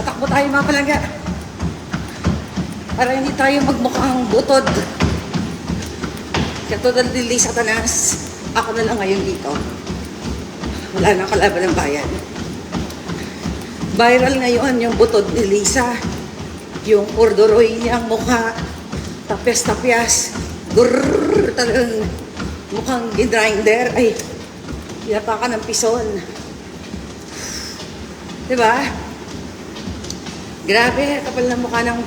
Tatakbo tayo mga palangga. Para hindi tayo magmukhang butod. Katulad ni Lisa Tanas, ako na lang ngayon dito. Wala nang kalaban ng bayan. Viral ngayon yung butod ni Lisa. Yung korduroy niyang mukha. Tapyas-tapyas. Grrrr, talagang mukhang grinder. Ay, pinapakan ng pison. Diba? Grabe, kapal na mukha ng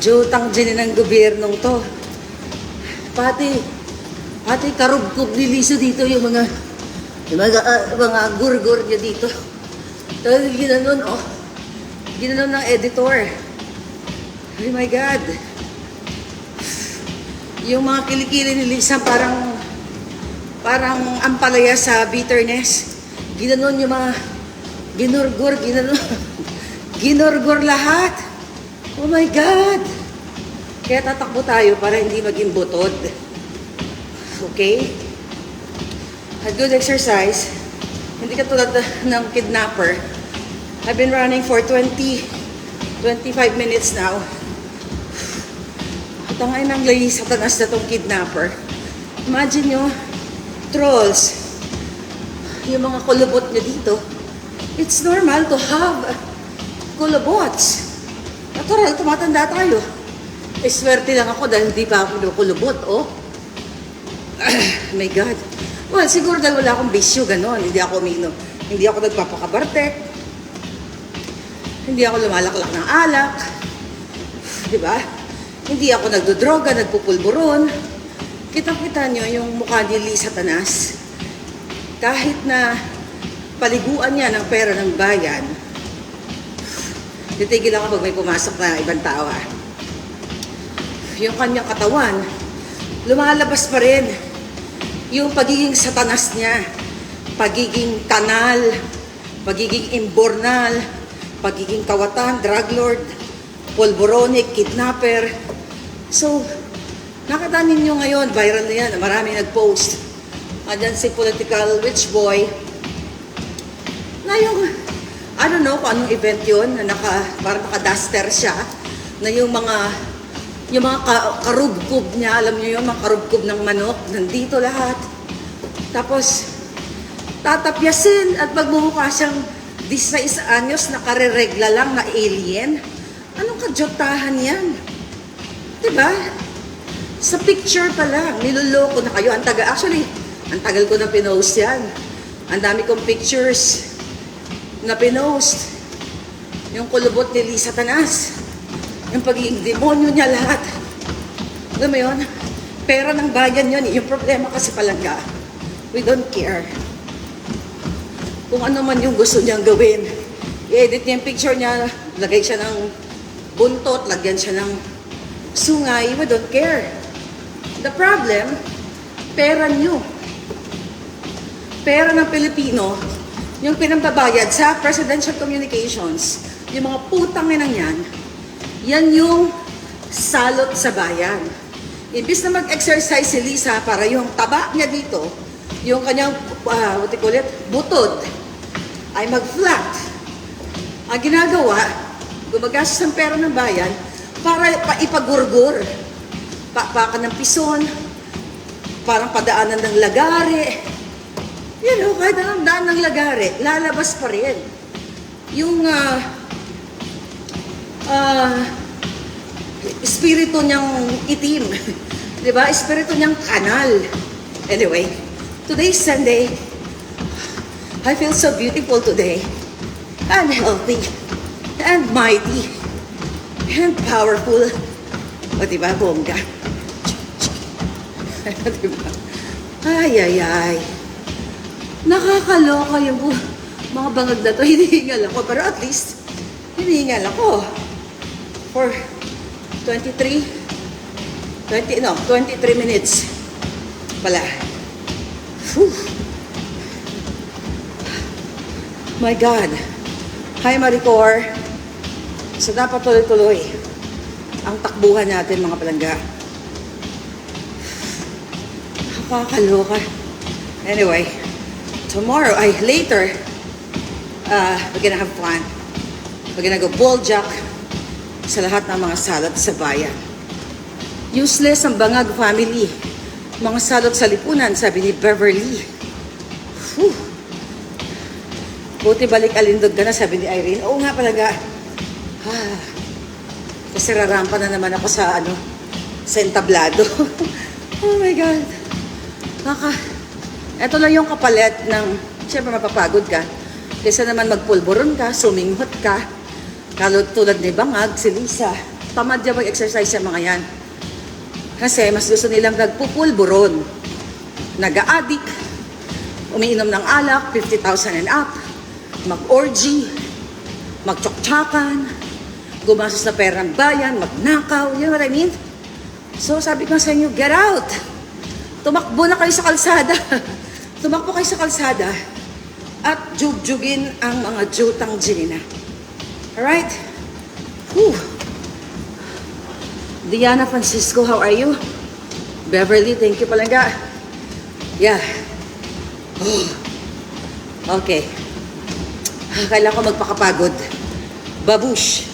jutang dyan ng gobyernong to. Pati, pati karugkog ni Lisa dito yung mga, yung mga, ah, mga gurgur niya dito. Talagang ginanon, oh. Ginanon ng editor. Oh my God. Yung mga kilikili ni Lisa parang, parang ampalaya sa bitterness. Ginanon yung mga, ginurgur, ginanon, ginurgur lahat. Oh my God. Kaya tatakbo tayo para hindi maging butod. Okay? A good exercise. Hindi ka tulad ng kidnapper. I've been running for 20, 25 minutes now. At ang ay nang layi sa tanas na tong kidnapper. Imagine nyo, trolls, yung mga kulubot niya dito. It's normal to have kulubots. Natural, tumatanda tayo. Eh, swerte lang ako dahil hindi pa ako kulubot, oh. my God. Well, siguro dahil wala akong bisyo, gano'n. Hindi ako uminom. Hindi ako nagpapakabartek. Hindi ako lumalaklak ng alak. Di ba? Hindi ako nagdodroga, nagpupulburon. Kitang-kita nyo yung mukha ni Lisa Tanas. Kahit na paliguan niya ng pera ng bayan, titigil ako pag may pumasok na ibang tao. ah. Yung kanyang katawan, lumalabas pa rin yung pagiging satanas niya, pagiging kanal, pagiging imbornal, pagiging kawatan, drug lord, polboronic, kidnapper. So, nakita ninyo ngayon, viral na yan, marami nag-post. Andyan si political witch boy, na yung, I don't know kung anong event yun, na naka, parang naka-duster siya, na yung mga, yung mga ka, karubkob niya, alam niyo yung mga karubkob ng manok, nandito lahat. Tapos, tatapyasin at magmumukha siyang 16 anyos na kareregla lang na alien. Anong kadyotahan yan? Diba? Sa picture pa lang, niloloko na kayo. Ang taga, actually, ang tagal ko na pinost yan. Ang dami kong pictures na pinost. Yung kulubot ni Lisa Tanas. Yung pagiging demonyo niya lahat. Alam mo yun? Pera ng bayan yun. eh. Yung problema kasi palangga. We don't care. Kung ano man yung gusto niyang gawin. I-edit niya yung picture niya. Lagay siya ng buntot. Lagyan siya ng sungay. We don't care. The problem, pera niyo. Pera ng Pilipino, yung pinambabayad sa Presidential Communications, yung mga putang inang yan, yan yung salot sa bayan. Imbis na mag-exercise si Lisa para yung taba niya dito, yung kanyang, uh, what you call it, butod, ay mag-flat. Ang ginagawa, gumagastos ng pera ng bayan para pa ipagurgur. Pakpakan ng pison, parang padaanan ng lagari. You know, kahit anong daan ng lagari, lalabas pa rin. Yung ah ah, espiritu niyang itim. Di ba? Espiritu niyang kanal. Anyway, today's Sunday. I feel so beautiful today. And healthy. And mighty. And powerful. O diba, bongga? diba? Ay, ay, ay. Nakakaloka yung bu- mga bangag na to. Hinihingal ako. Pero at least, hinihingal ako. For 23, 20, no, 23 minutes pala. Whew. My God. Hi, Maricor. So, dapat tuloy-tuloy ang takbuhan natin, mga palangga. Nakakaloka. Anyway, tomorrow, ay later, Uh, we're gonna have fun. We're gonna go ball jack sa lahat ng mga salot sa bayan. Useless ang bangag family. Mga salot sa lipunan, sabi ni Beverly. Whew. Buti balik alindog ka na, sabi ni Irene. Oo nga palaga. Ah, kasi rarampa na naman ako sa ano, sa entablado. oh my God. Kaka, eto lang yung kapalit ng, siyempre mapapagod ka. Kaysa naman magpulburon ka, suminghot ka. Kalot tulad ni Bangag, si Lisa. Tamad niya mag-exercise sa mga yan. Kasi mas gusto nilang nagpupulburon. Nag-a-addict, umiinom ng alak, 50,000 and up, mag-orgy, magtsoktsakan, gumastos na perang bayan, magnakaw, you know what I mean? So sabi ko sa inyo, get out! Tumakbo na kayo sa kalsada. Tumakbo kayo sa kalsada at jugjugin ang mga jutang ginina. Alright? Whew. Diana Francisco, how are you? Beverly, thank you palangga. Yeah. Okay. Kailangan ko magpakapagod. Babush.